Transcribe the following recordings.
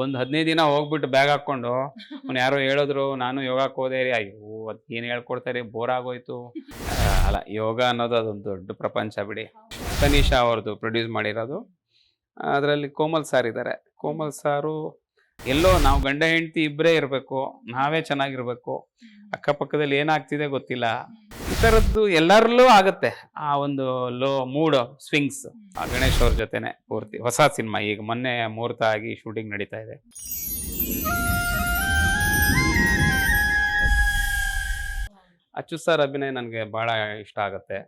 ಒಂದ್ ಹದಿನೈದು ದಿನ ಹೋಗ್ಬಿಟ್ಟು ಬ್ಯಾಗ್ ಹಾಕೊಂಡು ಅವ್ನು ಯಾರೋ ಹೇಳಿದ್ರು, ನಾನು ಯೋಗಕ್ಕೆ ಹೋದೆ ರೀ. ಅಯ್ಯೋ, ಅದು ಏನು ಹೇಳ್ಕೊಡ್ತಾರೆ, ಬೋರ್ ಆಗೋಯ್ತು. ಅಲ್ಲ, ಯೋಗ ಅನ್ನೋದು ಅದೊಂದು ದೊಡ್ಡ ಪ್ರಪಂಚ ಬಿಡಿ. ತನಿಷಾ ಅವ್ರದ್ದು ಪ್ರೊಡ್ಯೂಸ್ ಮಾಡಿರೋದು. ಅದರಲ್ಲಿ ಕೋಮಲ್ ಸಾರ್ ಇದ್ದಾರೆ ಕೋಮಲ್ ಸಾರು ಎಲ್ಲೋ ನಾವು ಗಂಡ ಹೆಂಡತಿ ಇಬ್ಬರೇ ಇರಬೇಕು, ನಾವೇ ಚೆನ್ನಾಗಿರ್ಬೇಕು. ಅಕ್ಕಪಕ್ಕದಲ್ಲಿ ಏನಾಗ್ತಿದೆ ಗೊತ್ತಿಲ್ಲ. ಥರದ್ದು ಎಲ್ಲರಲ್ಲೂ ಆಗುತ್ತೆ. ಆ ಒಂದು ಲೋ ಮೂಡ್ ಸ್ವಿಂಗ್ಸ್. ಗಣೇಶ್ ಅವ್ರ ಜೊತೆನೆ ಪೂರ್ತಿ. ಹೊಸ ಸಿನಿಮಾ. ಈಗ ಮೊನ್ನೆ ಮುಹೂರ್ತ ಆಗಿ ಶೂಟಿಂಗ್ ನಡೀತಾ ಇದೆ. ಅಚ್ಚು ಸರ್ ಅಭಿನಯ ನನಗೆ ಬಹಳ ಇಷ್ಟ ಆಗುತ್ತೆ.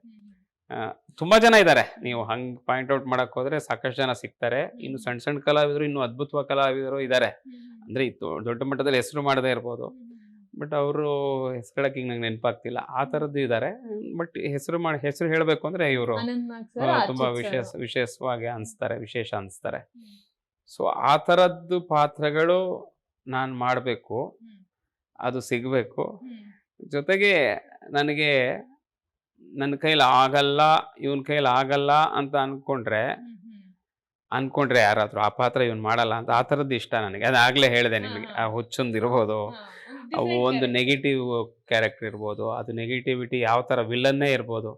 ಆ, ತುಂಬಾ ಜನ ಇದ್ದಾರೆ ನೀವು ಹಂಗ್ ಪಾಯಿಂಟ್ ಔಟ್ ಮಾಡಕ್ ಹೋದ್ರೆ ಸಾಕಷ್ಟು ಜನ ಸಿಗ್ತಾರೆ. ಇನ್ನು ಸಣ್ಣ ಸಣ್ಣ ಕಲಾವಿದರು ಇನ್ನು ಅದ್ಭುತ ಕಲಾವಿದರು ಇದ್ದಾರೆ ಅಂದ್ರೆ ದೊಡ್ಡ ಮಟ್ಟದಲ್ಲಿ ಹೆಸರು ಮಾಡದೇ ಇರ್ಬೋದು. ಬಟ್ ಅವರು ಹೆಸರುಗಳಕ್ಕೆ ಈಗ ನಂಗೆ ನೆನಪಾಗ್ತಿಲ್ಲ. ಆ ಥರದ್ದು ಇದ್ದಾರೆ ಬಟ್ ಹೆಸರು ಮಾಡಿ ಹೆಸರು ಹೇಳಬೇಕು ಅಂದ್ರೆ ಇವರು ತುಂಬಾ ವಿಶೇಷ ವಿಶೇಷವಾಗಿ ಅನಿಸ್ತಾರೆ ವಿಶೇಷ ಅನಿಸ್ತಾರೆ. ಸೊ ಆ ಥರದ್ದು ಪಾತ್ರಗಳು ನಾನು ಮಾಡಬೇಕು. ಅದು ಸಿಗಬೇಕು. ಜೊತೆಗೆ ನನಗೆ ನನ್ನ ಕೈಲಿ ಆಗಲ್ಲ ಇವನ್ ಕೈಲಿ ಆಗಲ್ಲ ಅಂತ ಅನ್ಕೊಂಡ್ರೆ. ಅನ್ಕೊಂಡ್ರೆ ಯಾರಾದ್ರೂ ಆ ಪಾತ್ರ ಇವನ್ ಮಾಡಲ್ಲ ಅಂತ ಆ ಥರದ್ದು ಇಷ್ಟ ನನಗೆ. ಅದಾಗ್ಲೇ ಹೇಳಿದೆ ನಿಮಗೆ. ಆ ಹುಚ್ಚೊಂದು ಇರ್ಬೋದು. ಅವು ಒಂದು ನೆಗೆಟಿವ್ ಕ್ಯಾರೆಕ್ಟರ್ ಇರ್ಬೋದು ಅದು ನೆಗೆಟಿವಿಟಿ ಯಾವ ಥರ ವಿಲ್ಲನ್ನೇ ಇರ್ಬೋದು.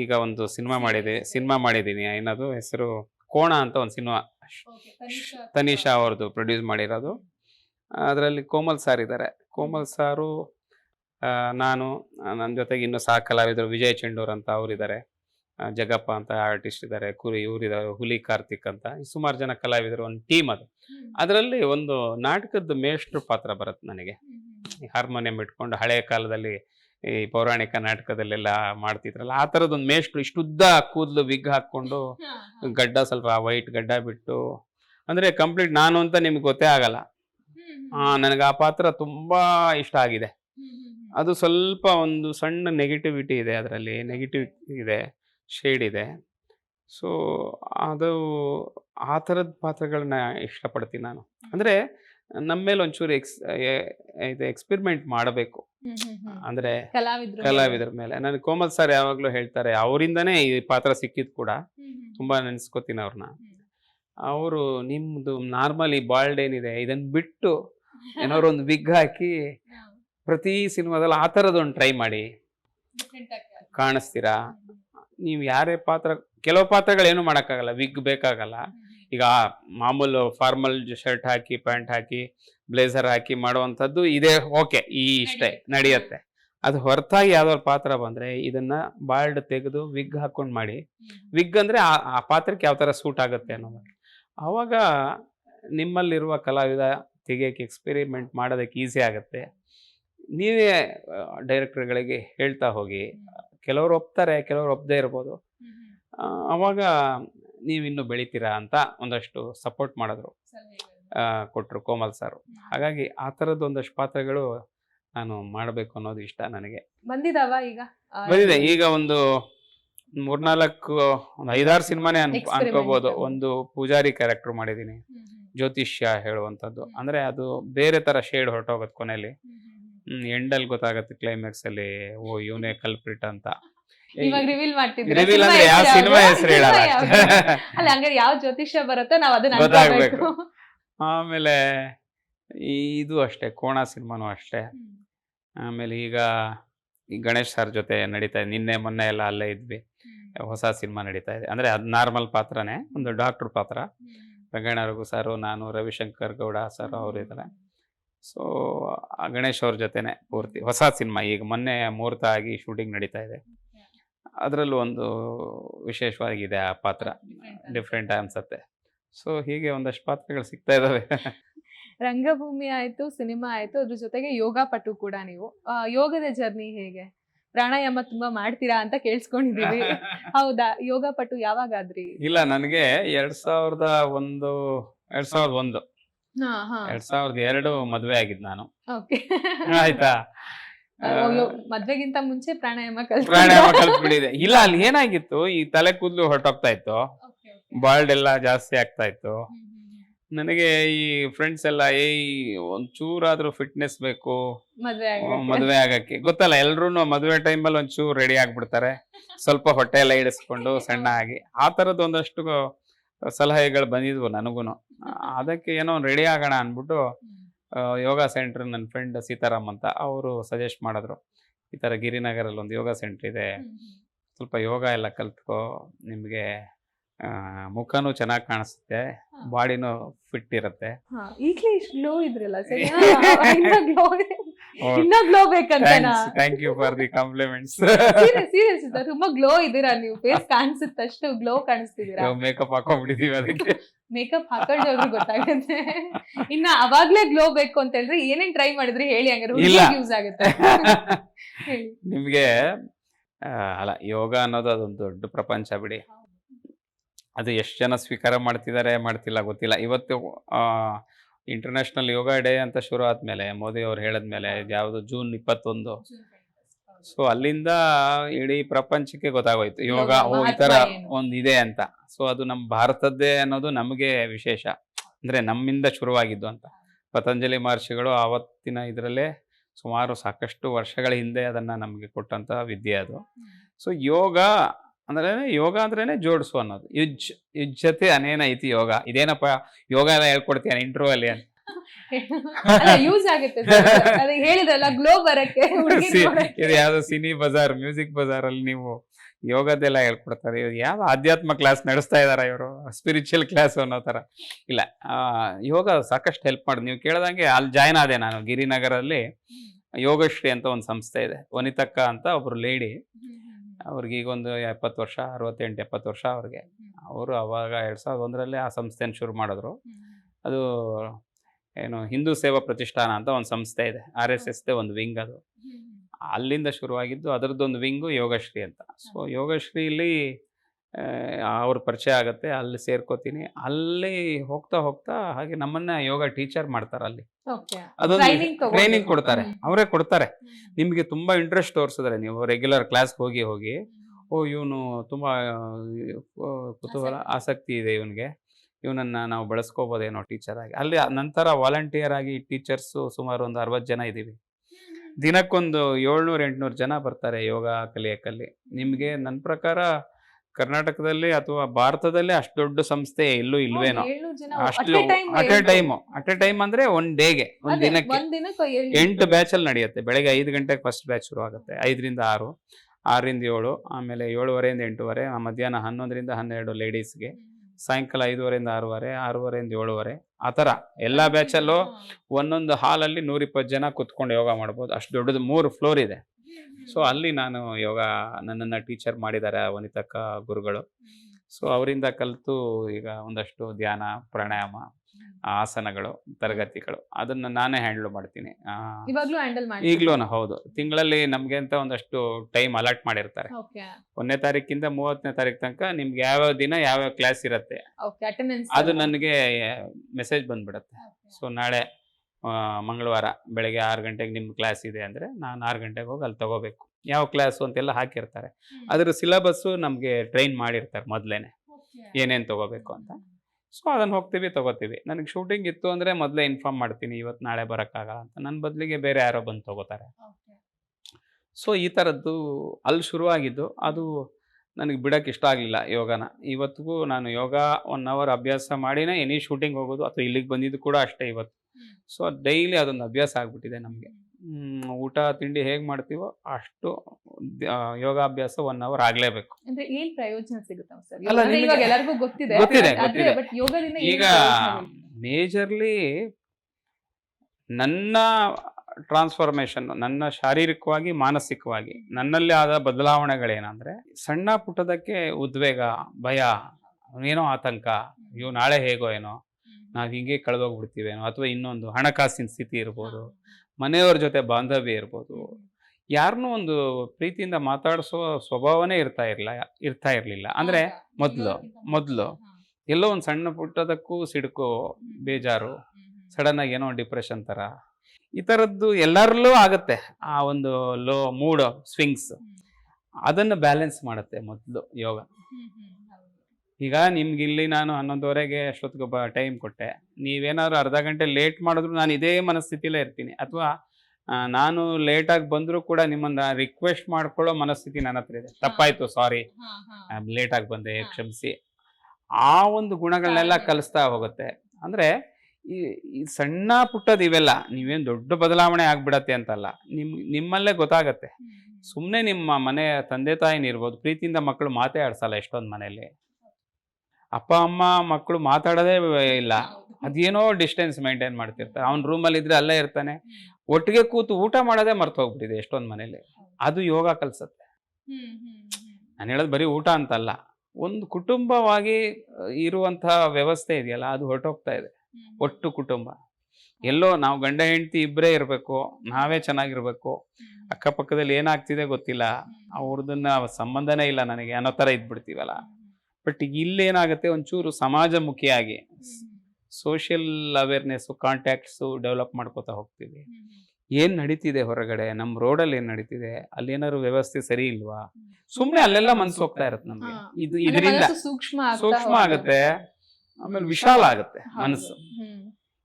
ಈಗ ಒಂದು ಸಿನಿಮಾ ಮಾಡಿದೆ ಸಿನಿಮಾ ಮಾಡಿದ್ದೀನಿ ಏನದು ಹೆಸರು? ಕೋಣ ಅಂತ ಒಂದು ಸಿನಿಮಾ ತನಿಷಾ ಅವ್ರದ್ದು ಪ್ರೊಡ್ಯೂಸ್ ಮಾಡಿರೋದು. ಅದರಲ್ಲಿ ಕೋಮಲ್ ಸಾರ್ ಇದ್ದಾರೆ ಕೋಮಲ್ ಸಾರು ನಾನು ನನ್ನ ಜೊತೆಗೆ ಇನ್ನು ಸಹ ಕಲಾವಿದರು ವಿಜಯ್ ಚೆಂಡೂರ್ ಅಂತ ಅವರಿದ್ದಾರೆ ಜಗಪ್ಪ ಅಂತ ಆರ್ಟಿಸ್ಟ್ ಇದ್ದಾರೆ ಕುರಿ ಇವರಿದ್ದಾರೆ ಹುಲಿ ಕಾರ್ತಿಕ್ ಅಂತ ಸುಮಾರು ಜನ ಕಲಾವಿದರು ಒಂದು ಟೀಮ್ ಅದು. ಅದರಲ್ಲಿ ಒಂದು ನಾಟಕದ ಮೇಷ್ಟ್ರ ಪಾತ್ರ ಬರುತ್ತೆ ನನಗೆ. ಹಾರ್ಮೋನಿಯಂ ಇಟ್ಕೊಂಡು ಹಳೆಯ ಕಾಲದಲ್ಲಿ ಈ ಪೌರಾಣಿಕ ನಾಟಕದಲ್ಲೆಲ್ಲ ಮಾಡ್ತಿದ್ರಲ್ಲ ಆ ಥರದೊಂದು ಮೇಷ್ಟ್ರು ಇಷ್ಟುದ್ದ ಕೂದಲು ವಿಗ್ ಹಾಕ್ಕೊಂಡು. ಗಡ್ಡ ಸ್ವಲ್ಪ ವೈಟ್ ಗಡ್ಡ ಬಿಟ್ಟು ಅಂದರೆ ಕಂಪ್ಲೀಟ್ ನಾನು ಅಂತ ನಿಮ್ಗೆ ಗೊತ್ತೇ ಆಗಲ್ಲ. ನನಗೆ ಆ ಪಾತ್ರ ತುಂಬ ಇಷ್ಟ ಆಗಿದೆ. ಅದು ಸ್ವಲ್ಪ ಒಂದು ಸಣ್ಣ ನೆಗೆಟಿವಿಟಿ ಇದೆ ಅದರಲ್ಲಿ ನೆಗೆಟಿವ್ ಇದೆ. ಶೇಡ್ ಇದೆ. ಸೊ ಅದು ಆ ಥರದ ಪಾತ್ರಗಳನ್ನ ಇಷ್ಟಪಡ್ತೀನಿ ನಾನು. ಅಂದರೆ ನಮ್ಮ ಮೇಲೆ ಒಂಚೂರು ಎಕ್ಸ್ ಇದು ಎಕ್ಸ್ಪೆರಿಮೆಂಟ್ ಮಾಡಬೇಕು. ಅಂದರೆ ಕಲಾವಿದ್ರು ಮೇಲೆ. ನನಗೆ ಕೋಮಲ್ ಸರ್ ಯಾವಾಗಲೂ ಹೇಳ್ತಾರೆ ಅವರಿಂದನೇ ಈ ಪಾತ್ರ ಸಿಕ್ಕಿದ್ದು ಕೂಡ. ತುಂಬ ನೆನೆಸ್ಕೋತೀನಿ ಅವ್ರನ್ನ ಅವರು ನಿಮ್ಮದು ನಾರ್ಮಲಿ ಬಾಲ್ಡ್ ಏನಿದೆ ಇದನ್ನ ಬಿಟ್ಟು ಏನಾದ್ರು ಒಂದು ವಿಗ್ ಹಾಕಿ ಪ್ರತಿ ಸಿನಿಮಾದಲ್ಲಿ ಆ ಥರದೊಂದು ಟ್ರೈ ಮಾಡಿ. ಕಾಣಿಸ್ತೀರಾ. ನೀವು ಯಾರೇ ಪಾತ್ರ ಕೆಲವು ಪಾತ್ರಗಳೇನು ಮಾಡೋಕ್ಕಾಗಲ್ಲ ವಿಗ್ ಬೇಕಾಗಲ್ಲ. ಈಗ ಮಾಮೂಲು ಫಾರ್ಮಲ್ ಶರ್ಟ್ ಹಾಕಿ ಪ್ಯಾಂಟ್ ಹಾಕಿ ಬ್ಲೇಸರ್ ಹಾಕಿ ಮಾಡುವಂಥದ್ದು ಇದೇ ಓಕೆ ಈ ಇಷ್ಟೇ ನಡೆಯುತ್ತೆ. ಅದು ಹೊರತಾಗಿ ಯಾವ್ದಾದ್ರು ಪಾತ್ರ ಬಂದ್ರೆ ಇದನ್ನ ಬಾಲ್ಡ್ ತೆಗೆದು ವಿಗ್ ಹಾಕೊಂಡು ಮಾಡಿ. ವಿಗ್ ಅಂದ್ರೆ ಆ ಆ ಪಾತ್ರಕ್ಕೆ ಯಾವ ಥರ ಸೂಟ್ ಆಗುತ್ತೆ ಅನ್ನೋದು ಆವಾಗ ನಿಮ್ಮಲ್ಲಿರುವ ಕಲಾವಿದ ತೆಗಿಯೋಕ್ಕೆ ಎಕ್ಸ್ಪೆರಿಮೆಂಟ್ ಮಾಡೋದಕ್ಕೆ ಈಸಿ ಆಗುತ್ತೆ. ನೀವೇ ಡೈರೆಕ್ಟರ್ಗಳಿಗೆ ಹೇಳ್ತಾ ಹೋಗಿ. ಕೆಲವರು ಒಪ್ತಾರೆ ಕೆಲವರು ಒಪ್ಪದೇ ಇರ್ಬೋದು. ಅವಾಗ ನೀವು ಇನ್ನು ಬೆಳಿತೀರಾ ಅಂತ ಒಂದಷ್ಟು ಸಪೋರ್ಟ್ ಮಾಡಿದ್ರು. ಕೊಟ್ಟರು ಕೋಮಲ್ ಸರ್. ಹಾಗಾಗಿ ಆ ಥರದ್ದು ಒಂದಷ್ಟು ಪಾತ್ರಗಳು ನಾನು ಮಾಡಬೇಕು ಅನ್ನೋದು ಇಷ್ಟ ನನಗೆ. ಬಂದಿದಾವ ಈಗ? ಬಂದಿದೆ. ಈಗ ಒಂದು ಮೂರ್ನಾಲ್ಕು ಒಂದು ಐದಾರು ಸಿನಿಮಾನೇ ಅನ್. ಅನ್ಕೋಬಹುದು ಒಂದು ಪೂಜಾರಿ ಕ್ಯಾರೆಕ್ಟರ್ ಮಾಡಿದ್ದೀನಿ. ಜ್ಯೋತಿಷ್ಯ ಹೇಳುವಂಥದ್ದು. ಅಂದರೆ ಅದು ಬೇರೆ ತರ ಶೇಡ್ ಹೊರಟೋಗೋದು ಕೊನೆಯಲ್ಲಿ. ಎಂಡಲ್ಲಿ ಗೊತ್ತಾಗತ್ತೆ ಕ್ಲೈಮ್ಯಾಕ್ಸ್ ಅಲ್ಲಿ ಓ ಇವನೇ ಕಲ್ಪ್ರಿಟ್ ಅಂತ. ಇವಾಗ ರಿವೀಲ್ ಮಾಡ್ತಿದ್ರೆ ರಿವೀಲ್ ಅಂದ್ರೆ ಯಾವ ಸಿನಿಮಾ ಹೆಸರು ಹೇಳಲ್ಲ ಅಲ್ಲ ಹಂಗಾರೆ ಯಾವ ಜ್ಯೋತಿಷ್ಯ ಬರುತ್ತೋ ನಾವ್ ಅದನ್ನ ಗೊತ್ತಾಗ್ಬೇಕು. ಅನ್ಕೋಬೇಕು. ಆಮೇಲೆ ಈ ಇದು ಅಷ್ಟೇ ಕೋಣ ಸಿನಿಮಾನು ಅಷ್ಟೇ. ಆಮೇಲೆ ಈಗ ಈ ಗಣೇಶ್ ಸರ್ ಜೊತೆ ನಡೀತಾ ಇದೆ. ನಿನ್ನೆ ಮೊನ್ನೆ ಎಲ್ಲ ಅಲ್ಲೇ ಇದ್ವಿ. ಹೊಸ ಸಿನಿಮಾ ನಡೀತಾ ಇದೆ. ಅಂದ್ರೆ ಅದು ನಾರ್ಮಲ್ ಪಾತ್ರನೇ ಒಂದು ಡಾಕ್ಟರ್ ಪಾತ್ರ. ವೆಂಕಣ್ಣ ರಂಗಣ್ಣ ರಘು ಸರ್ ನಾನು ರವಿಶಂಕರ್ ಗೌಡ ಸರ್ ಅವರು ಇದ್ದಾರೆ. ಸೊ ಗಣೇಶ್ ಅವ್ರ ಜೊತೆನೆ ಪೂರ್ತಿ ಹೊಸ ಸಿನಿಮಾ. ಈಗ ಮೊನ್ನೆ ಮುಹೂರ್ತ ಆಗಿ ಶೂಟಿಂಗ್ ನಡೀತಾ ಇದೆ. ಅದರಲ್ಲೂ ಒಂದು ವಿಶೇಷವಾಗಿದೆ ಆ ಪಾತ್ರ. ಡಿಫ್ರೆಂಟ್ ಅನ್ಸತ್ತೆ. ಸೊ ಹೀಗೆ ಒಂದಷ್ಟು ಪಾತ್ರಗಳು ಸಿಗ್ತಾ ಇದಾವೆ. ರಂಗಭೂಮಿ ಆಯ್ತು ಸಿನಿಮಾ ಆಯ್ತು ಅದ್ರ ಜೊತೆಗೆ ಯೋಗ ಪಟು ಕೂಡ ನೀವು. ಯೋಗದ ಜರ್ನಿ ಹೇಗೆ? ಪ್ರಾಣಾಯಾಮ ತುಂಬಾ ಮಾಡ್ತೀರಾ ಅಂತ ಕೇಳಿಸ್ಕೊಂಡಿದೀವಿ ಹೌದಾ? ಯೋಗ ಪಟು ಯಾವಾಗಾದ್ರಿ? ಇಲ್ಲ ನನಗೆ ಎರಡ್ ಸಾವಿರದ ಒಂದು ಎರಡ್ ಸಾವಿರದ ಒಂದು. ಎರಡ್ ಸಾವಿರದ ಎರಡು ಮದ್ವೆ ಆಗಿದ್ ನಾನು. ಆಯ್ತಾ? ಮದ್ವೆಗಿಂತ ಮುಂಚೆ ಪ್ರಾಣಾಯಾಮ ಪ್ರಾಣಾಯಾಮ ಕಲ್ತ್ಬಿಟ್ಟಿದೆ ಇಲ್ಲ ಅಲ್ಲಿ ಏನಾಗಿತ್ತು? ಈ ತಲೆ ಕೂದಲು ಹೊರಟೋಗ್ತಾ ಇತ್ತು. ಬಾಲ್ಡ್ ಎಲ್ಲ ಜಾಸ್ತಿ ಆಗ್ತಾ ಇತ್ತು. ನನಗೆ ಈ ಫ್ರೆಂಡ್ಸ್ ಎಲ್ಲ ಏಯ್ ಒಂಚೂರಾದ್ರೂ ಫಿಟ್ನೆಸ್ ಬೇಕು. ಮದ್ವೆ ಆಗಕ್ಕೆ. ಗೊತ್ತಲ್ಲ ಎಲ್ರು ಮದ್ವೆ ಟೈಮಲ್ಲಿ ಒಂಚೂರು ರೆಡಿ ಆಗ್ಬಿಡ್ತಾರೆ. ಸ್ವಲ್ಪ ಹೊಟ್ಟೆ ಎಲ್ಲ ಇಡಿಸ್ಕೊಂಡು ಸಣ್ಣ ಆಗಿ ಆ ಥರದ್ದು ಒಂದಷ್ಟು ಸಲಹೆಗಳು ಬಂದಿದ್ವು ನನಗೂ ಅದಕ್ಕೆ ಏನೋ ರೆಡಿ ಆಗೋಣ ಅಂದ್ಬಿಟ್ಟು ಯೋಗ ಸೆಂಟರ್ ನನ್ನ ಫ್ರೆಂಡ್ ಸೀತಾರಾಮ್ ಅಂತ ಅವರು ಸಜೆಸ್ಟ್ ಮಾಡಿದ್ರು. ಈ ಥರ ಗಿರಿನಗರಲ್ಲಿ ಒಂದು ಯೋಗ ಸೆಂಟರ್ ಇದೆ. ಸ್ವಲ್ಪ ಯೋಗ ಎಲ್ಲ ಕಲ್ತ್ಕೋ. ನಿಮಗೆ ಮುಖನೂ ಚೆನ್ನಾಗಿ ಕಾಣಿಸುತ್ತೆ. ಬಾಡಿನೂ ಫಿಟ್ ಇರುತ್ತೆ. ಇನ್ನ glow ಬೇಕಂತನಾ? Thank you for the compliments serious serious ತುಂಬಾ ಗ್ಲೋ ಇದೀರಾ ನೀವು? ಫೇಸ್ ಕಾಣಿಸುತ್ತೆ ಅಷ್ಟು ಗ್ಲೋ ಕಾಣಿಸ್ತಿದ್ದೀರಾ? ಮೇಕಪ್ ಹಾಕೊಂಡ್ಬಿಟ್ಟಿದೀವಿ ಅದಕ್ಕೆ. ಮೇಕಪ್ ಹಾಕೊಂಡೋದ್ರು ಗೊತ್ತಾಗುತ್ತೆ. ಇನ್ನ ಅವಾಗ್ಲೇ ಗ್ಲೋ ಬೇಕು ಅಂತ ಹೇಳಿದ್ರೆ ಏನೇನ್ ಟ್ರೈ ಮಾಡಿದ್ರಿ ಹೇಳಿ ಹಂಗಾರೆ. ಯೂಸ್ ಆಗುತ್ತೆ. ನಿಮ್ಗೆ ನಿಮಗೆ ಅಲ್ಲ ಯೋಗ ಅನ್ನೋದು ಅದೊಂದು ದೊಡ್ಡ ಪ್ರಪಂಚ ಬಿಡಿ. ಅದು ಎಷ್ಟು ಜನ ಸ್ವೀಕಾರ ಮಾಡ್ತಿದ್ದಾರೆ ಮಾಡ್ತಿಲ್ಲ ಗೊತ್ತಿಲ್ಲ. ಇವತ್ತು ಇಂಟರ್ನ್ಯಾಷನಲ್ ಯೋಗ ಡೇ ಅಂತ ಶುರು ಆದ್ಮೇಲೆ ಮೋದಿ ಅವ್ರು ಹೇಳಿದ್ಮೇಲೆ ಯಾವುದು? ಜೂನ್ ಇಪ್ಪತ್ತೊಂದು. ಸೊ ಅಲ್ಲಿಂದ ಇಡೀ ಪ್ರಪಂಚಕ್ಕೆ ಗೊತ್ತಾಗೋಯ್ತು. ಯೋಗ ಈ ಥರ ಒಂದು ಇದೆ ಅಂತ. ಸೊ ಅದು ನಮ್ಮ ಭಾರತದ್ದೇ ಅನ್ನೋದು ನಮಗೆ ವಿಶೇಷ. ಅಂದ್ರೆ ನಮ್ಮಿಂದ ಶುರುವಾಗಿದ್ದು ಅಂತ. ಪತಂಜಲಿ ಮಹರ್ಷಿಗಳು ಆವತ್ತಿನ ಇದರಲ್ಲೇ ಸುಮಾರು ಸಾಕಷ್ಟು ವರ್ಷಗಳ ಹಿಂದೆ ಅದನ್ನ ನಮಗೆ ಕೊಟ್ಟಂತ ವಿದ್ಯೆ ಅದು. ಸೊ ಯೋಗ ಅಂದ್ರೆ ಯೋಗ ಅಂದ್ರೇನೆ ಜೋಡಿಸು ಅನ್ನೋದು. ಯುಜ್ ಯುಜ್ಜತೆ ಅನೇನ ಐತಿ ಯೋಗ. ಇದೇನಪ್ಪ ಯೋಗ ಎಲ್ಲ ಹೇಳ್ಕೊಡ್ತೀಯ ಇಂಟರ್ವ್ಯೂ ಅಲ್ಲಿ ಅಂತ ಯೂಸ್ ಆಗುತ್ತೆ. ಹೇಳಿದ್ರಲ್ಲ ಗ್ಲೋ ಬರಕ್ಕೆ ಇದು ಯಾವ್ದೋ ಸಿನಿ ಬಜಾರ್ ಮ್ಯೂಸಿಕ್ ಬಜಾರ್ ಅಲ್ಲಿ ನೀವು ಯೋಗದೆಲ್ಲ ಹೇಳ್ಕೊಡ್ತಾರೆ. ಇವ್ರು ಯಾವ ಆಧ್ಯಾತ್ಮ ಕ್ಲಾಸ್ ನಡೆಸ್ತಾ ಇದಾರ ಇವರು ಸ್ಪಿರಿಚುವಲ್ ಕ್ಲಾಸ್ ಅನ್ನೋ ತರ. ಇಲ್ಲ ಯೋಗ ಸಾಕಷ್ಟು ಹೆಲ್ಪ್ ಮಾಡಿ ನೀವು ಕೇಳ್ದಂಗೆ ಅಲ್ಲಿ ಜಾಯ್ನ್ ಆದೆ ನಾನು ಗಿರಿನಗರಲ್ಲಿ ಯೋಗಶ್ರೀ ಅಂತ ಒಂದು ಸಂಸ್ಥೆ ಇದೆ. ವನಿತಕ್ಕ ಅಂತ ಒಬ್ರು ಲೇಡಿ ಅವ್ರಿಗೆ ಈಗ ಒಂದು ಎಪ್ಪತ್ತು ವರ್ಷ ಅರವತ್ತೆಂಟು ಎಪ್ಪತ್ತು ವರ್ಷ ಅವ್ರಿಗೆ. ಅವರು ಅವಾಗ ಎರಡು ಸಾವಿರದ ಒಂದರಲ್ಲಿ ಆ ಸಂಸ್ಥೆನ ಶುರು ಮಾಡಿದ್ರು. ಅದು ಏನು ಹಿಂದೂ ಸೇವಾ ಪ್ರತಿಷ್ಠಾನ ಅಂತ ಒಂದು ಸಂಸ್ಥೆ ಇದೆ. ಆರ್ ಎಸ್ ಎಸ್ ಒಂದು ವಿಂಗ್ ಅದು. ಅಲ್ಲಿಂದ ಶುರುವಾಗಿದ್ದು ಅದರದ್ದೊಂದು ವಿಂಗು ಯೋಗಶ್ರೀ ಅಂತ. ಸೊ ಯೋಗಶ್ರೀಲಿ ಅವ್ರ ಪರಿಚಯ ಆಗುತ್ತೆ ಅಲ್ಲಿ ಸೇರ್ಕೋತೀನಿ. ಅಲ್ಲಿ ಹೋಗ್ತಾ ಹೋಗ್ತಾ ಹಾಗೆ ನಮ್ಮನ್ನ ಯೋಗ ಟೀಚರ್ ಮಾಡ್ತಾರೆ ಅಲ್ಲಿ. ಅದೊಂದು ಟ್ರೈನಿಂಗ್ ಕೊಡ್ತಾರೆ. ಅವರೇ ಕೊಡ್ತಾರೆ. ನಿಮಗೆ ತುಂಬಾ ಇಂಟ್ರೆಸ್ಟ್ ತೋರಿಸಿದ್ರೆ ನೀವು. ರೆಗ್ಯುಲರ್ ಕ್ಲಾಸ್ ಹೋಗಿ ಹೋಗಿ. ಓ ಇವನು ತುಂಬಾ ಕುತೂಹಲ ಆಸಕ್ತಿ. ಇದೆ ಇವನಿಗೆ. ಇವನನ್ನ ನಾವು ಬಳಸ್ಕೋಬೋದೇನೋ ಟೀಚರ್ ಆಗಿ. ಅಲ್ಲಿ ನಂತರ ವಾಲಂಟಿಯರ್ ಆಗಿ ಟೀಚರ್ಸು ಸುಮಾರು ಒಂದು ಅರವತ್ತು ಜನ ಇದ್ದೀವಿ. ದಿನಕ್ಕೊಂದು ಏಳ್ನೂರು ಎಂಟುನೂರು ಜನ ಬರ್ತಾರೆ ಯೋಗ ಕಲಿಯಕ್ಕಲ್ಲಿ ನಿಮಗೆ ನನ್ನ ಪ್ರಕಾರ ಕರ್ನಾಟಕದಲ್ಲಿ ಅಥವಾ ಭಾರತದಲ್ಲಿ ಅಷ್ಟು ದೊಡ್ಡ ಸಂಸ್ಥೆ ಎಲ್ಲೂ ಇಲ್ವೇನೋ? ಅಷ್ಟು at a time at a time ಅಂದ್ರೆ ಒಂದ್ ಡೇಗೆ ಒಂದ್ ದಿನಕ್ಕೆ. ಎಂಟು ಬ್ಯಾಚ್ ಅಲ್ಲಿ ನಡೆಯುತ್ತೆ ಬೆಳಗ್ಗೆ ಐದು ಗಂಟೆಗೆ ಫಸ್ಟ್ ಬ್ಯಾಚ್ ಶುರು ಆಗುತ್ತೆ ಐದರಿಂದ ಆರು ಆರರಿಂದ ಏಳು ಆಮೇಲೆ ಏಳುವರೆಯಿಂದ ಎಂಟೂವರೆ ಆ ಮಧ್ಯಾಹ್ನ ಹನ್ನೊಂದರಿಂದ ಹನ್ನೆರಡು ಲೇಡೀಸ್ಗೆ ಸಾಯಂಕಾಲ ಐದುವರೆಯಿಂದ ಆರೂವರೆ ಆರೂವರೆಯಿಂದ ಏಳುವರೆ ಆ ಥರ ಎಲ್ಲ ಬ್ಯಾಚಲ್ಲೂ ಒಂದೊಂದು ಹಾಲಲ್ಲಿ ನೂರಿಪ್ಪತ್ತು ಜನ ಕುತ್ಕೊಂಡು ಯೋಗ ಮಾಡ್ಬೋದು ಅಷ್ಟು ದೊಡ್ಡದು ಮೂರು ಫ್ಲೋರ್ ಇದೆ. ಸೊ ಅಲ್ಲಿ ನಾನು ಯೋಗ ನನ್ನನ್ನು ಟೀಚರ್ ಮಾಡಿದ್ದಾರೆ ವನಿತಕ್ಕ ಗುರುಗಳು. ಸೊ ಅವರಿಂದ ಕಲಿತು ಈಗ ಒಂದಷ್ಟು ಧ್ಯಾನ ಪ್ರಾಣಾಯಾಮ ಆಸನಗಳು ತರಗತಿಗಳು ಅದನ್ನ ನಾನೇ ಹ್ಯಾಂಡಲ್ ಮಾಡ್ತೀನಿ. ಈಗಲೂ ಹೌದು. ತಿಂಗಳಲ್ಲಿ ನಮ್ಗೆ ಅಂತ ಒಂದಷ್ಟು ಟೈಮ್ ಅಲರ್ಟ್ ಮಾಡಿರ್ತಾರೆ. ಒಂದನೇ ತಾರೀಕಿಂದ ಮೂವತ್ತನೇ ತಾರೀಕು ತನಕ ನಿಮ್ಗೆ ಯಾವ್ಯಾವ ದಿನ ಯಾವ್ಯಾವ ಕ್ಲಾಸ್ ಇರುತ್ತೆ ಅದು ನನಗೆ ಮೆಸೇಜ್ ಬಂದ್ಬಿಡುತ್ತೆ. ಸೊ ನಾಳೆ ಮಂಗಳವಾರ ಬೆಳಗ್ಗೆ ಆರು ಗಂಟೆಗೆ ನಿಮ್ಮ ಕ್ಲಾಸ್ ಇದೆ ಅಂದರೆ ನಾನು ಆರು ಗಂಟೆಗೆ ಹೋಗಿ ಅಲ್ಲಿ ತಗೋಬೇಕು. ಯಾವ ಕ್ಲಾಸು ಅಂತೆಲ್ಲ ಹಾಕಿರ್ತಾರೆ. ಅದರ ಸಿಲೆಬಸ್ಸು ನಮಗೆ ಟ್ರೈನ್ ಮಾಡಿರ್ತಾರೆ ಮೊದಲೇನೆ. ಏನೇನು ತಗೋಬೇಕು ಅಂತ. ಸೊ ಅದನ್ನು ಹೋಗ್ತೀವಿ ತಗೋತೀವಿ. ನನಗೆ ಶೂಟಿಂಗ್ ಇತ್ತು ಅಂದರೆ ಮೊದಲೇ ಇನ್ಫಾರ್ಮ್ ಮಾಡ್ತೀನಿ ಇವತ್ತು ನಾಳೆ ಬರೋಕ್ಕಾಗಲ್ಲ ಅಂತ. ನನ್ನ ಬದಲಿಗೆ ಬೇರೆ ಯಾರೋ ಬಂದು ತಗೋತಾರೆ. ಸೊ ಈ ಥರದ್ದು ಅಲ್ಲಿ ಶುರುವಾಗಿದ್ದು ಅದು ನನಗೆ ಬಿಡೋಕ್ಕೆ ಇಷ್ಟ ಆಗಲಿಲ್ಲ ಯೋಗನ. ಇವತ್ತಿಗೂ ನಾನು ಯೋಗ ಒನ್ ಅವರ್ ಅಭ್ಯಾಸ ಮಾಡಿನೇ ಎನಿ ಶೂಟಿಂಗ್ ಹೋಗೋದು ಅಥವಾ ಇಲ್ಲಿಗೆ ಬಂದಿದ್ದು ಕೂಡ ಅಷ್ಟೇ ಇವತ್ತು. ಸೊ ಡೈಲಿ ಅದೊಂದು ಅಭ್ಯಾಸ ಆಗ್ಬಿಟ್ಟಿದೆ ನಮಗೆ. ಊಟ ತಿಂಡಿ ಹೇಗೆ ಮಾಡ್ತೀವೋ ಅಷ್ಟು ಯೋಗಾಭ್ಯಾಸ ಒನ್ ಅವರ್ ಆಗ್ಲೇಬೇಕು. ಅಂದ್ರೆ ಏನ್ ಪ್ರಯೋಜನ ಸಿಗುತ್ತೆ ಸರ್? ಅಂದ್ರೆ ನಿಮಗೆ- ಇವಾಗ ಎಲ್ಲರಿಗೂ ಗೊತ್ತಿದೆ. ಗೊತ್ತಿದೆ, ಗೊತ್ತಿದೆ. ಬಟ್ ಯೋಗದಿಂದ ಈಗ ಮೇಜರ್ಲಿ ನನ್ನ ಟ್ರಾನ್ಸ್ಫಾರ್ಮೇಶನ್ ನನ್ನ ಶಾರೀರಿಕವಾಗಿ ಮಾನಸಿಕವಾಗಿ ನನ್ನಲ್ಲಿ ಆದ ಬದಲಾವಣೆಗಳೇನಂದ್ರೆ ಸಣ್ಣ ಪುಟ್ಟದಕ್ಕೆ ಉದ್ವೇಗ ಭಯ ಏನೋ ಆತಂಕ ಇವು ನಾಳೆ ಹೇಗೋ ಏನೋ ನಾವು ಹಿಂಗೆ ಕಳೆದೋಗ್ಬಿಡ್ತೀವೇನೋ ಅಥವಾ ಇನ್ನೊಂದು ಹಣಕಾಸಿನ ಸ್ಥಿತಿ ಇರ್ಬೋದು ಮನೆಯವ್ರ ಜೊತೆ ಬಾಂಧವ್ಯ ಇರ್ಬೋದು. ಯಾರನ್ನೂ ಒಂದು ಪ್ರೀತಿಯಿಂದ ಮಾತಾಡಿಸೋ ಸ್ವಭಾವನೇ ಇರ್ತಾ ಇರಲಿಲ್ಲ ಇರ್ತಾ ಇರಲಿಲ್ಲ. ಅಂದರೆ ಮೊದಲು ಮೊದಲು. ಎಲ್ಲೋ ಒಂದು ಸಣ್ಣ ಪುಟ್ಟದಕ್ಕೂ ಸಿಡುಕು ಬೇಜಾರು ಸಡನ್ನಾಗಿ ಏನೋ ಡಿಪ್ರೆಷನ್ ಥರ ಈ ಥರದ್ದು ಎಲ್ಲರಲ್ಲೂ ಆಗುತ್ತೆ ಆ ಒಂದು ಲೋ ಮೂಡ್ ಸ್ವಿಂಗ್ಸ್. ಅದನ್ನು ಬ್ಯಾಲೆನ್ಸ್ ಮಾಡುತ್ತೆ ಮೊದಲು ಯೋಗ. ಈಗ ನಿಮ್ಗೆ ಇಲ್ಲಿ ನಾನು ಹನ್ನೊಂದುವರೆಗೆ ಅಷ್ಟೊತ್ತಿಗೆ ಒಬ್ಬ ಟೈಮ್ ಕೊಟ್ಟೆ. ನೀವೇನಾದ್ರು ಅರ್ಧ ಗಂಟೆ ಲೇಟ್ ಮಾಡಿದ್ರು ನಾನು ಇದೇ ಮನಸ್ಥಿತಿಲೇ ಇರ್ತೀನಿ. ಅಥವಾ ನಾನು ಲೇಟಾಗಿ ಬಂದರೂ ಕೂಡ ನಿಮ್ಮನ್ನ ರಿಕ್ವೆಸ್ಟ್ ಮಾಡ್ಕೊಳ್ಳೋ ಮನಸ್ಥಿತಿ ನನ್ನ ಹತ್ರ ಇದೆ. ತಪ್ಪಾಯ್ತು ಸಾರಿ ಲೇಟಾಗಿ ಬಂದೆ. ಕ್ಷಮಿಸಿ. ಆ ಒಂದು ಗುಣಗಳನ್ನೆಲ್ಲ. ಕಲಿಸ್ತಾ ಹೋಗುತ್ತೆ. ಅಂದ್ರೆ ಈ ಈ ಸಣ್ಣ ಪುಟ್ಟದ ಇವೆಲ್ಲ ನೀವೇನು ದೊಡ್ಡ ಬದಲಾವಣೆ ಆಗ್ಬಿಡತ್ತೆ ಅಂತಲ್ಲ. ನಿಮ್ ನಿಮ್ಮಲ್ಲೇ ಗೊತ್ತಾಗತ್ತೆ. ಸುಮ್ಮನೆ ನಿಮ್ಮ ಮನೆಯ ತಂದೆ ತಾಯಿನ ಇರ್ಬೋದು ಪ್ರೀತಿಯಿಂದ ಮಕ್ಕಳು ಮಾತೇ ಆಡ್ಸಲ್ಲ ಎಷ್ಟೊಂದು ಮನೆಯಲ್ಲಿ. ಅಪ್ಪ ಅಮ್ಮ ಮಕ್ಕಳು ಮಾತಾಡೋದೇ ಇಲ್ಲ. ಅದೇನೋ ಡಿಸ್ಟೆನ್ಸ್ ಮೇಂಟೈನ್ ಮಾಡ್ತಿರ್ತಾರೆ. ಅವ್ನ ರೂಮಲ್ಲಿ ಇದ್ರೆ ಅಲ್ಲೇ ಇರ್ತಾನೆ. ಒಟ್ಟಿಗೆ ಕೂತು ಊಟ ಮಾಡೋದೇ ಮರ್ತು ಹೋಗ್ಬಿಟ್ಟಿದೆ ಎಷ್ಟೊಂದು ಮನೇಲಿ. ಅದು ಯೋಗ ಕಲ್ಸತ್ತೆ. ನಾನು ಹೇಳೋದು ಬರೀ ಊಟ ಅಂತಲ್ಲ. ಒಂದು ಕುಟುಂಬವಾಗಿ ಇರುವಂತಹ ವ್ಯವಸ್ಥೆ ಇದೆಯಲ್ಲ ಅದು ಹೊರಟೋಗ್ತಾ ಇದೆ. ಒಟ್ಟು ಕುಟುಂಬ. ಎಲ್ಲೋ ನಾವು ಗಂಡ ಹೆಂಡತಿ ಇಬ್ಬರೇ ಇರಬೇಕು ನಾವೇ ಚೆನ್ನಾಗಿರ್ಬೇಕು. ಅಕ್ಕಪಕ್ಕದಲ್ಲಿ ಏನಾಗ್ತಿದೆ ಗೊತ್ತಿಲ್ಲ. ಅವ್ರದನ್ನ ಸಂಬಂಧನೇ ಇಲ್ಲ ನನಗೆ ಅನ್ನೋ ಥರ ಇದ್ಬಿಡ್ತೀವಲ್ಲ. ಬಟ್ ಇಲ್ಲೇನಾಗುತ್ತೆ ಒಂಚೂರು ಸಮಾಜಮುಖಿಯಾಗಿ. ಸೋಷಿಯಲ್ ಅವೇರ್ನೆಸ್ಸು ಕಾಂಟ್ಯಾಕ್ಟ್ಸು ಡೆವಲಪ್ ಮಾಡ್ಕೋತಾ ಹೋಗ್ತೀವಿ. ಏನು ನಡೀತಿದೆ ಹೊರಗಡೆ? ನಮ್ಮ ರೋಡಲ್ಲಿ ಏನು ನಡೀತಿದೆ? ಅಲ್ಲೇನಾದ್ರು ವ್ಯವಸ್ಥೆ ಸರಿ ಇಲ್ವಾ? ಸುಮ್ಮನೆ ಅಲ್ಲೆಲ್ಲ ಮನ್ಸು ಹೋಗ್ತಾ ಇರುತ್ತೆ ನಮ್ಗೆ. ಇದು ಇದರಿಂದ ಸೂಕ್ಷ್ಮ ಆಗ್ತಾ ಸೂಕ್ಷ್ಮ ಆಗುತ್ತೆ. ಆಮೇಲೆ ವಿಶಾಲ ಆಗುತ್ತೆ. ಮನಸ್ಸು.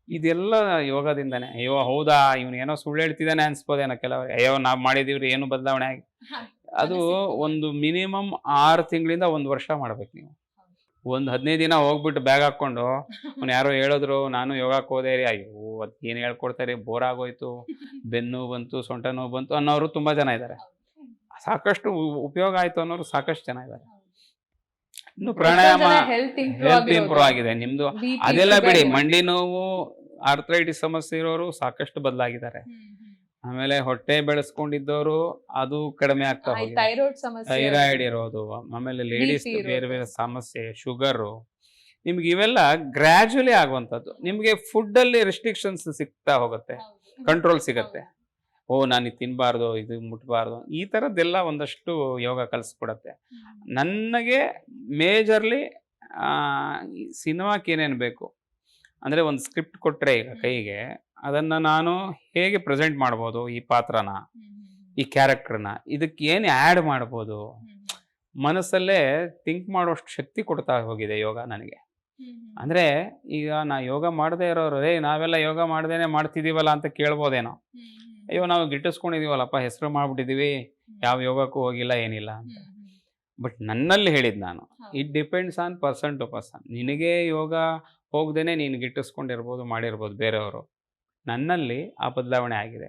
ಇದೆಲ್ಲ ಯೋಗದಿಂದಾನೆ. ಅಯ್ಯೋ ಹೌದಾ? ಇವನು ಏನೋ ಸುಳ್ಳು ಹೇಳ್ತಿದ್ದಾನೆ ಅನ್ಸ್ಬೋದೇನೋ ಕೆಲವರು ಅಯ್ಯೋ ನಾವ್ ಮಾಡಿದೀವ್ರಿ ಏನು ಬದಲಾವಣೆ ಆಗಿ? ಅದು ಒಂದು ಮಿನಿಮಮ್ ಆರು ತಿಂಗಳಿಂದ ಒಂದು ವರ್ಷ ಮಾಡ್ಬೇಕು ನೀವು. ಒಂದು ಹದಿನೈದು ದಿನ ಹೋಗ್ಬಿಟ್ಟು ಬ್ಯಾಗ್ ಹಾಕ್ಕೊಂಡು ಅವ್ನು ಯಾರೋ ಹೇಳಿದ್ರು ನಾನು ಯೋಗಕ್ಕೆ ಹೋದೆ ರೀ. ಅಯ್ಯೋ ಅದು ಏನು ಹೇಳ್ಕೊಡ್ತಾರೆ ಬೋರ್ ಆಗೋಯ್ತು. ಬೆನ್ನು ಬಂತು ಸೊಂಟ ನೋವು ಬಂತು ಅನ್ನೋರು ತುಂಬಾ ಜನ ಇದ್ದಾರೆ. ಸಾಕಷ್ಟು ಉಪಯೋಗ ಆಯ್ತು ಅನ್ನೋರು ಸಾಕಷ್ಟು ಜನ ಇದ್ದಾರೆ. ಇನ್ನು ಪ್ರಾಣಾಯಾಮ ಹೆಲ್ತ್ ಇಂಪ್ರೂವ್ ಆಗಿದೆ. ನಿಮ್ದು ಅದೆಲ್ಲ ಬಿಡಿ ಮಂಡಿ ನೋವು ಆರ್ಥರೈಟಿಸ್ ಸಮಸ್ಯೆ ಇರೋರು ಸಾಕಷ್ಟು ಬದಲಾಗಿದ್ದಾರೆ. ಆಮೇಲೆ ಹೊಟ್ಟೆ ಬೆಳೆಸ್ಕೊಂಡಿದ್ದವರು ಅದು ಕಡಿಮೆ ಆಗ್ತಾ ಹೋಗುತ್ತೆ ಥೈರಾಯ್ಡ್ ಸಮಸ್ಯೆ ಥೈರಾಯ್ಡ್ ಇರೋದು ಆಮೇಲೆ ಲೇಡೀಸ್ ಬೇರೆ ಬೇರೆ ಸಮಸ್ಯೆ ಶುಗರು ನಿಮ್ಗೆ ಇವೆಲ್ಲ ಗ್ರ್ಯಾಜುಲಿ ಆಗುವಂಥದ್ದು. ನಿಮಗೆ ಫುಡ್ಡಲ್ಲಿ ರೆಸ್ಟ್ರಿಕ್ಷನ್ಸ್ ಸಿಗ್ತಾ ಹೋಗುತ್ತೆ ಕಂಟ್ರೋಲ್ ಸಿಗತ್ತೆ. ಓ ನಾನು ಇದು ತಿನ್ನಬಾರ್ದು ಇದು ಮುಟ್ಬಾರ್ದು ಈ ಥರದ್ದೆಲ್ಲ ಒಂದಷ್ಟು ಯೋಗ ಕಲಿಸ್ಕೊಡತ್ತೆ. ನನಗೆ ಮೇಜರ್ಲಿ ಸಿನಿಮಾಕ್ಕೆ ಏನೇನು ಬೇಕು? ಅಂದರೆ ಒಂದು ಸ್ಕ್ರಿಪ್ಟ್ ಕೊಟ್ಟರೆ ಈಗ ಕೈಗೆ ಅದನ್ನು ನಾನು ಹೇಗೆ ಪ್ರೆಸೆಂಟ್ ಮಾಡ್ಬೋದು ಈ ಪಾತ್ರನ ಈ ಕ್ಯಾರೆಕ್ಟರ್ನ ಇದಕ್ಕೆ ಏನು ಆ್ಯಡ್ ಮಾಡ್ಬೋದು? ಮನಸ್ಸಲ್ಲೇ ಥಿಂಕ್ ಮಾಡೋಷ್ಟು ಶಕ್ತಿ ಕೊಡ್ತಾ ಹೋಗಿದೆ ಯೋಗ ನನಗೆ. ಅಂದರೆ ಈಗ ನಾ ಯೋಗ ಮಾಡದೇ ಇರೋರು ರೇ ನಾವೆಲ್ಲ ಯೋಗ ಮಾಡ್ದೇನೆ ಮಾಡ್ತಿದ್ದೀವಲ್ಲ ಅಂತ ಕೇಳ್ಬೋದೇನೋ. ಅಯ್ಯೋ ನಾವು ಗಿಟ್ಟಿಸ್ಕೊಂಡಿದೀವಲ್ಲಪ್ಪ ಹೆಸರು ಮಾಡ್ಬಿಟ್ಟಿದೀವಿ ಯಾವ ಯೋಗಕ್ಕೂ ಹೋಗಿಲ್ಲ ಏನಿಲ್ಲ ಅಂತ. ಬಟ್ ನನ್ನಲ್ಲಿ ಹೇಳಿದ್ದು ನಾನು it depends on person to person. ನಿನಗೆ ಯೋಗ ಹೋಗ್ದೇನೆ ನೀನು ಗಿಟ್ಟಿಸ್ಕೊಂಡಿರ್ಬೋದು ಮಾಡಿರ್ಬೋದು ಬೇರೆಯವರು. ನನ್ನಲ್ಲಿ ಆ ಬದಲಾವಣೆ ಆಗಿದೆ.